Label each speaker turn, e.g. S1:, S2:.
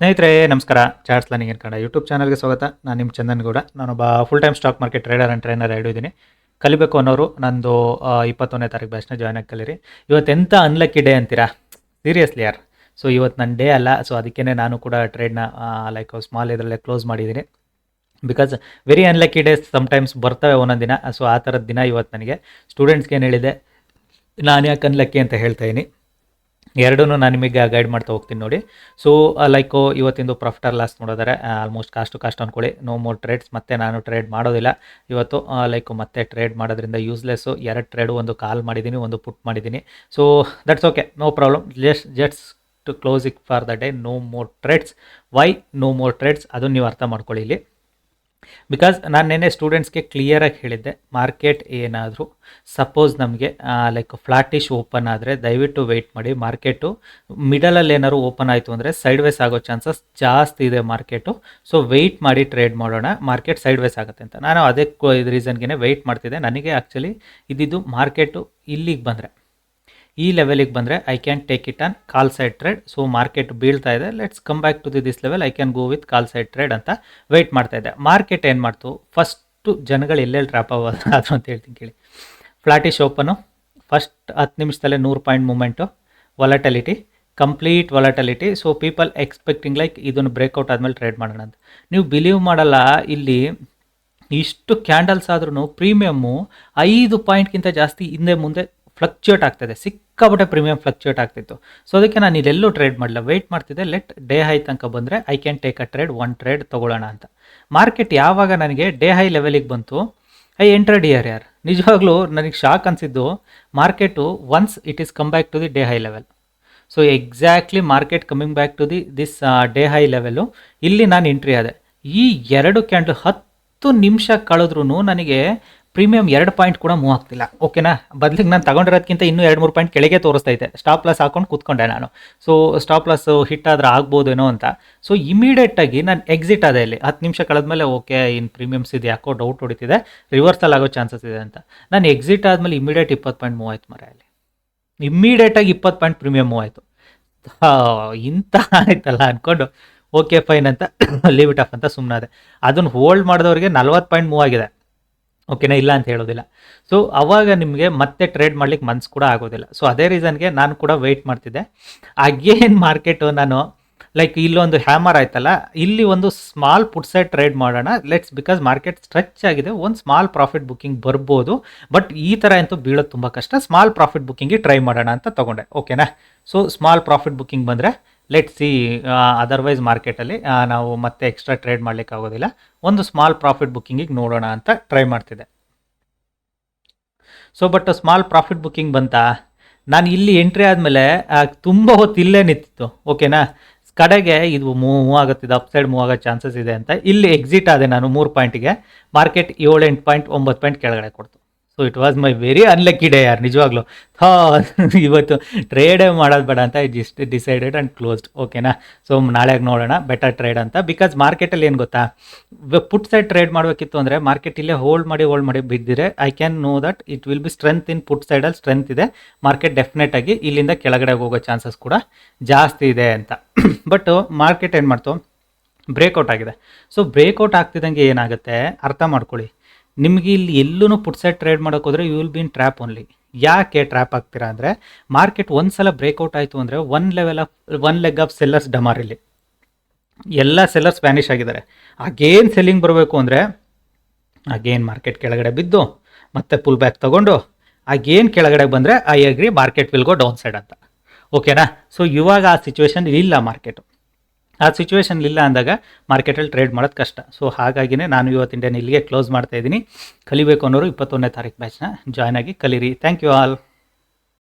S1: ಸ್ನೇಹಿತರೆ, ನಮಸ್ಕಾರ. Charts learning Kannada YouTube ಚಾನಲ್ಗೆ ಸ್ವಾಗತ. ನಾನು ನಿಮ್ಮ ಚಂದನ್ ಗೌಡ. ನಾನೊಬ್ಬ full time stock market trader and trainer ಇದ್ದೀನಿ ಕಲಿಬೇಕು ಅನ್ನೋರು ನಂದು ಇಪ್ಪತ್ತೊಂದನೇ ತಾರೀಕು ಬ್ಯಾಚ್ನ ಜಾಯ್ನ್ ಆಗಿ ಕಲೀರಿ. ಇವತ್ತು ಎಂಥ ಅನ್ಲಕ್ಕಿ ಡೇ ಅಂತೀರಾ? ಸೀರಿಯಸ್ಲಿ ಯಾರ್? ಸೊ ಇವತ್ತು ನನ್ನ ಡೇ ಅಲ್ಲ. ಸೊ ಅದಕ್ಕೇ ನಾನು ಕೂಡ ಟ್ರೇಡ್ನ ಲೈಕ್ ಸ್ಮಾಲ್ ಇದರಲ್ಲೇ ಕ್ಲೋಸ್ ಮಾಡಿದ್ದೀನಿ. Because very unlucky days sometimes ಬರ್ತವೆ ಒಂದೊಂದು ದಿನ. ಸೊ ಆ ಥರದ ದಿನ ಇವತ್ತು ನನಗೆ. ಸ್ಟೂಡೆಂಟ್ಸ್ಗೆ ಏನು ಹೇಳಿದೆ? ನಾನು ಯಾಕೆ ಅನ್ಲಕ್ಕಿ ಅಂತ ಹೇಳ್ತಾ ಇದ್ದೀನಿ ಎರಡೂ ನಾನು ನಿಮಗೆ ಗೈಡ್ ಮಾಡ್ತಾ ಹೋಗ್ತೀನಿ ನೋಡಿ. ಸೊ ಲೈಕು ಇವತ್ತಿಂದು ಪ್ರಾಫಿಟ್ ಆರ್ ಲಾಸ್ ನೋಡಿದರೆ ಆಲ್ಮೋಸ್ಟ್ ಕಾಸ್ಟ್ ಕಾಸ್ಟ್ ಅಂದ್ಕೊಳ್ಳಿ ನೋ ಮೋರ್ ಟ್ರೇಡ್ಸ್ ಮತ್ತೆ ನಾನು ಟ್ರೇಡ್ ಮಾಡೋದಿಲ್ಲ. ಇವತ್ತು ಲೈಕ್ ಮತ್ತೆ ಟ್ರೇಡ್ ಮಾಡೋದ್ರಿಂದ ಯೂಸ್ಲೆಸ್ಸು ಎರಡು ಟ್ರೇಡು ಒಂದು ಕಾಲ್ ಮಾಡಿದ್ದೀನಿ, ಒಂದು ಪುಟ್ ಮಾಡಿದ್ದೀನಿ. So that's okay no problem just just to close it for the day no more trades why no more trades ಅದನ್ನು ನೀವು ಅರ್ಥ ಮಾಡ್ಕೊಳ್ಳಿ ಇಲ್ಲಿ. ಬಿಕಾಸ್ ನಾನು ನೆನ್ನೆ ಸ್ಟೂಡೆಂಟ್ಸ್ಗೆ ಕ್ಲಿಯರಾಗಿ ಹೇಳಿದ್ದೆ ಮಾರ್ಕೆಟ್ ಏನಾದರೂ ಸಪೋಸ್ ನಮಗೆ ಲೈಕ್ ಫ್ಲಾಟಿಶ್ ಓಪನ್ ಆದರೆ ದಯವಿಟ್ಟು ವೆಯ್ಟ್ ಮಾಡಿ ಮಾರ್ಕೆಟು ಮಿಡಲಲ್ಲಿ ಏನಾದ್ರು ಓಪನ್ ಆಯಿತು ಅಂದರೆ ಸೈಡ್ ವೇಸ್ ಆಗೋ ಚಾನ್ಸಸ್ ಜಾಸ್ತಿ ಇದೆ ಮಾರ್ಕೆಟು ಸೊ ವೆಯ್ಟ್ ಮಾಡಿ ಟ್ರೇಡ್ ಮಾಡೋಣ ಮಾರ್ಕೆಟ್ ಸೈಡ್ ವೇಸ್ ಆಗುತ್ತೆ ಅಂತ. ನಾನು ಅದೇ ಇದು ರೀಸನ್ಗೆ ವೆಯ್ಟ್ ಮಾಡ್ತಿದ್ದೆ. ನನಗೆ ಆ್ಯಕ್ಚುಲಿ ಇದ್ದಿದ್ದು ಮಾರ್ಕೆಟು ಇಲ್ಲಿಗೆ ಬಂದರೆ. ಈ ಲೆವೆಲಿಗೆ ಬಂದರೆ I can take it on call side trade so market ಬೀಳ್ತಾ ಇದೆ. Let's come back to the this level I can go with call side trade ಅಂತ ವೆಯ್ಟ್ ಮಾಡ್ತಾ ಇದೆ. ಮಾರ್ಕೆಟ್ ಏನು ಮಾಡ್ತು? ಫಸ್ಟು ಜನಗಳು ಎಲ್ಲೆಲ್ಲಿ ಡ್ರಾಪ್ ಆದ್ರು ಅಂತ ಹೇಳ್ತೀನಿ ಕೇಳಿ. ಫ್ಲಾಟಿಶ್ ಓಪನು ಫಸ್ಟ್ ಹತ್ತು ನಿಮಿಷದಲ್ಲೇ ನೂರು point moment volatility complete volatility so people expecting like ಇದನ್ನು ಬ್ರೇಕ್ಔಟ್ ಆದಮೇಲೆ ಟ್ರೇಡ್ ಮಾಡೋಣ ಅಂತ. ನೀವು ಬಿಲೀವ್ ಮಾಡಲ್ಲ, ಇಲ್ಲಿ ಇಷ್ಟು ಕ್ಯಾಂಡಲ್ಸ್ ಆದ್ರೂ ಪ್ರೀಮಿಯಮ್ಮು ಐದು ಪಾಯಿಂಟ್ಗಿಂತ ಜಾಸ್ತಿ ಹಿಂದೆ ಮುಂದೆ ಫ್ಲಕ್ಚುಯೇಟ್ ಆಗ್ತಿದೆ ಸಿಕ್ಕಾಪಟ್ಟೆ ಪ್ರೀಮಿಯಂ ಫ್ಲಕ್ಚುಯೇಟ್ ಆಗ್ತಿತ್ತು. ಸೊ ಅದಕ್ಕೆ ನಾನು ಇಲ್ಲೆಲ್ಲೂ ಟ್ರೇಡ್ ಮಾಡಲ್ಲ ವೆಯ್ಟ್ ಮಾಡ್ತಿದ್ದೆ ಲೆಟ್ ಡೇ ಹೈ ತನಕ ಬಂದರೆ I can take a trade one trade ತೊಗೊಳ್ಳೋಣ ಅಂತ. ಮಾರ್ಕೆಟ್ ಯಾವಾಗ ನನಗೆ ಡೇ ಹೈ ಲೆವೆಲಿಗೆ ಬಂತು? ಐ ಎಂಟರ್ಡ್ ಇಯರ್ ಯಾರ್? ನಿಜವಾಗ್ಲೂ ನನಗೆ ಶಾಕ್ ಅನಿಸಿದ್ದು market once it is come back to the day high level so exactly market coming back to the this day high level ಇಲ್ಲಿ ನಾನು ಎಂಟ್ರಿ ಆದೆ. ಈ ಎರಡು ಕ್ಯಾಂಡಲ್ ಹತ್ತು ನಿಮಿಷ ಕಳೆದ್ರೂ ನನಗೆ ಪ್ರೀಮಿಯಂ ಎರಡು ಪಾಯಿಂಟ್ ಕೂಡ ಮೂವ್ ಆಗ್ತಿಲ್ಲ. ಓಕೆನಾ ಬದಲಿಗೆ ನಾನು ತಗೊಂಡಿರೋದಕ್ಕಿಂತ ಇನ್ನೂ ಎರಡು ಮೂರು ಪಾಯಿಂಟ್ ಕೆಳಗೆ ತೋರಿಸ್ತಾ ಇದೆ ಸ್ಟಾಪ್ ಲಾಸ್ ಹಾಕೊಂಡು ಕೂತ್ಕೊಂಡೆ ನಾನು. ಸೊ ಸ್ಟಾಪ್ ಲಾಸ್ ಹಿಟ್ ಆದರೆ ಆಗ್ಬೋದೇನೋ ಅಂತ. ಸೊ ಇಮಿಡಿಯೇಟಾಗಿ ನಾನು ಎಕ್ಸಿಟ್ ಆದೆ ಇಲ್ಲಿ. ಹತ್ತು ನಿಮಿಷ ಕಳೆದ್ಮೇಲೆ ಓಕೆ ಇನ್ನು ಪ್ರೀಮಿಯಮ್ಸ್ ಇದು, ಯಾಕೋ ಡೌಟ್ ಹೊಡಿತಿದೆ. ರಿವರ್ಸಲ್ ಆಗೋ ಚಾನ್ಸಸ್ ಇದೆ ಅಂತ. ನಾನು ಎಕ್ಸಿಟ್ ಆದಮೇಲೆ ಇಮಿಡಿಯೇಟ್ ಇಪ್ಪತ್ತು ಪಾಯಿಂಟ್ ಮೂವ್ ಆಯ್ತು ಮರ ಅಲ್ಲಿ. ಇಮ್ಮಿಡಿಯೇಟಾಗಿ ಇಪ್ಪತ್ತು ಪಾಯಿಂಟ್ ಪ್ರೀಮಿಯಮ್ ಮೂವ್ ಆಯಿತು. ಇಂಥ ಆಯ್ತಲ್ಲ ಅಂದ್ಕೊಂಡು ಓಕೆ ಫೈನ್ ಅಂತ ಲಿಮಿಟ್ ಆಫ್ ಅಂತ ಸುಮ್ಮನಾದೆ ಅದನ್ನು ಹೋಲ್ಡ್ ಮಾಡಿದವರಿಗೆ ನಲ್ವತ್ತು ಪಾಯಿಂಟ್ ಮೂವ್ ಆಗಿದೆ. ಓಕೆನಾ? ಇಲ್ಲ ಅಂತ ಹೇಳೋದಿಲ್ಲ. ಸೊ ಅವಾಗ ನಿಮಗೆ ಮತ್ತೆ ಟ್ರೇಡ್ ಮಾಡ್ಲಿಕ್ಕೆ ಮನ್ಸು ಕೂಡ ಆಗೋದಿಲ್ಲ. ಸೊ ಅದೇ ರೀಸನ್ಗೆ ನಾನು ಕೂಡ ವೆಯ್ಟ್ ಮಾಡ್ತಿದ್ದೆ. ಅಗೇನ್ ಮಾರ್ಕೆಟು ನಾನು ಲೈಕ್ ಇಲ್ಲೊಂದು ಹ್ಯಾಮರ್ ಆಯ್ತಲ್ಲ, ಇಲ್ಲಿ ಒಂದು ಸ್ಮಾಲ್ ಪುಟ್ ಸೈಡ್ ಟ್ರೇಡ್ ಮಾಡೋಣ. ಲೆಟ್ಸ್ ಬಿಕಾಸ್ ಮಾರ್ಕೆಟ್ ಸ್ಟ್ರೆಚ್ ಆಗಿದೆ ಒಂದು ಸ್ಮಾಲ್ ಪ್ರಾಫಿಟ್ ಬುಕ್ಕಿಂಗ್ ಬರ್ಬೋದು. ಬಟ್ ಈ ಥರ ಅಂತೂ ಬೀಳೋದು ತುಂಬ ಕಷ್ಟ. ಸ್ಮಾಲ್ ಪ್ರಾಫಿಟ್ ಬುಕ್ಕಿಂಗಿಗೆ ಟ್ರೈ ಮಾಡೋಣ ಅಂತ ತೊಗೊಂಡೆ. ಓಕೆನಾ? ಸೊ ಸ್ಮಾಲ್ ಪ್ರಾಫಿಟ್ ಬುಕ್ಕಿಂಗ್ ಬಂದರೆ ಲೆಟ್ ಸಿ ಅದರ್ವೈಸ್ ಮಾರ್ಕೆಟಲ್ಲಿ ನಾವು ಮತ್ತೆ ಎಕ್ಸ್ಟ್ರಾ ಟ್ರೇಡ್ ಮಾಡ್ಲಿಕ್ಕೆ ಆಗೋದಿಲ್ಲ. ಒಂದು ಸ್ಮಾಲ್ ಪ್ರಾಫಿಟ್ ಬುಕ್ಕಿಂಗಿಗೆ ನೋಡೋಣ ಅಂತ ಟ್ರೈ ಮಾಡ್ತಿದ್ದೆ. So but small profit booking ಬಂತಾ? ನಾನು ಇಲ್ಲಿ ಎಂಟ್ರಿ ಆದಮೇಲೆ ತುಂಬ ಹೊತ್ತು ಇಲ್ಲೇ ನಿಂತಿತ್ತು ಓಕೆನಾ ಕಡೆಗೆ ಇದು ಮೂವ್ ಆಗುತ್ತಿದೆ ಅಪ್ ಸೈಡ್ ಮೂವ್ ಆಗೋ ಚಾನ್ಸಸ್ ಇದೆ ಅಂತ. ಇಲ್ಲಿ ಎಕ್ಸಿಟ್ ಆದೆ ನಾನು ಮೂರು ಪಾಯಿಂಟಿಗೆ ಮಾರ್ಕೆಟ್ ಏಳು ಎಂಟು ಪಾಯಿಂಟ್ ಒಂಬತ್ತು ಪಾಯಿಂಟ್ ಕೆಳಗಡೆ ಕೊಡ್ತು. So it was my very unlucky day ಯಾರು ನಿಜವಾಗ್ಲೂ ಥಾ ಇವತ್ತು ಟ್ರೇಡೇ ಮಾಡೋದು ಬೇಡ ಅಂತ ಜಸ್ಟ್ ಡಿಸೈಡೆಡ್ ಆ್ಯಂಡ್ ಕ್ಲೋಸ್ಡ್ ಓಕೆನಾ ಸೊ ನಾಳೆಗೆ ನೋಡೋಣ ಬೆಟರ್ ಟ್ರೇಡ್ ಅಂತ. ಬಿಕಾಸ್ ಮಾರ್ಕೆಟಲ್ಲಿ ಏನು ಗೊತ್ತಾ? ಪುಟ್ ಸೈಡ್ ಟ್ರೇಡ್ ಮಾಡಬೇಕಿತ್ತು ಅಂದರೆ ಮಾರ್ಕೆಟ್ ಇಲ್ಲೇ ಹೋಲ್ಡ್ ಮಾಡಿ ಹೋಲ್ಡ್ ಮಾಡಿ ಬಿದ್ದಿರೆ I can know that it will be strength in put ಸೈಡಲ್ಲಿ ಸ್ಟ್ರೆಂತ್ ಇದೆ. ಮಾರ್ಕೆಟ್ ಡೆಫಿನೆಟ್ ಆಗಿ ಇಲ್ಲಿಂದ ಕೆಳಗಡೆ ಹೋಗೋ ಚಾನ್ಸಸ್ ಕೂಡ ಜಾಸ್ತಿ ಇದೆ ಅಂತ. ಬಟ್ ಮಾರ್ಕೆಟ್ ಏನು ಮಾಡ್ತು? ಬ್ರೇಕೌಟ್ ಆಗಿದೆ. ಸೊ ಬ್ರೇಕೌಟ್ ಆಗ್ತಿದ್ದಂಗೆ ಏನಾಗುತ್ತೆ? ಅರ್ಥ ಮಾಡ್ಕೊಳ್ಳಿ. ನಿಮಗೆ ಇಲ್ಲಿ ಎಲ್ಲೂ ಪುಟ್ ಸೈಡ್ ಟ್ರೇಡ್ ಮಾಡೋಕೆ ಹೋದರೆ you will be in trap only ಯಾಕೆ ಟ್ರ್ಯಾಪ್ ಆಗ್ತೀರಾ ಅಂದರೆ ಮಾರ್ಕೆಟ್ ಒಂದು ಸಲ ಬ್ರೇಕ್ಔಟ್ ಆಯಿತು ಅಂದರೆ one level of one leg of sellers ಡಮಾರ್ ಇಲ್ಲಿ ಎಲ್ಲ ಸೆಲ್ಲರ್ಸ್ ವ್ಯಾನಿಷ್ ಆಗಿದ್ದಾರೆ. ಅಗೇನ್ ಸೆಲ್ಲಿಂಗ್ ಬರಬೇಕು ಅಂದರೆ ಆಗೇನು ಮಾರ್ಕೆಟ್ ಕೆಳಗಡೆ ಬಿದ್ದು, ಮತ್ತೆ ಪುಲ್ ಬ್ಯಾಕ್ ತೊಗೊಂಡು ಆಗೇನು ಕೆಳಗಡೆ ಬಂದರೆ I agree market will go downside ಅಂತ ಓಕೆನಾ ಸೊ ಇವಾಗ ಆ ಸಿಚುವೇಶನ್ ಇಲ್ಲ ಮಾರ್ಕೆಟು ಆ ಸಿಚುವೇಶನ್ ಇಲ್ಲ ಅಂದಾಗ ಮಾರ್ಕೆಟಲ್ಲಿ ಟ್ರೇಡ್ ಮಾಡೋದು ಕಷ್ಟ. ಸೊ ಹಾಗಾಗಿನೇ ನಾನು ಇವತ್ತು ಇಂಡಿಯನ್ ಇಲ್ಲಿಗೆ ಕ್ಲೋಸ್ ಮಾಡ್ತಾ ಇದ್ದೀನಿ. ಕಲಿಬೇಕು ಅನ್ನೋರು ಇಪ್ಪತ್ತೊಂದನೇ ತಾರೀಕು ಬ್ಯಾಚ್ನ ಜಾಯ್ನ್ ಆಗಿ ಕಲೀರಿ. Thank you all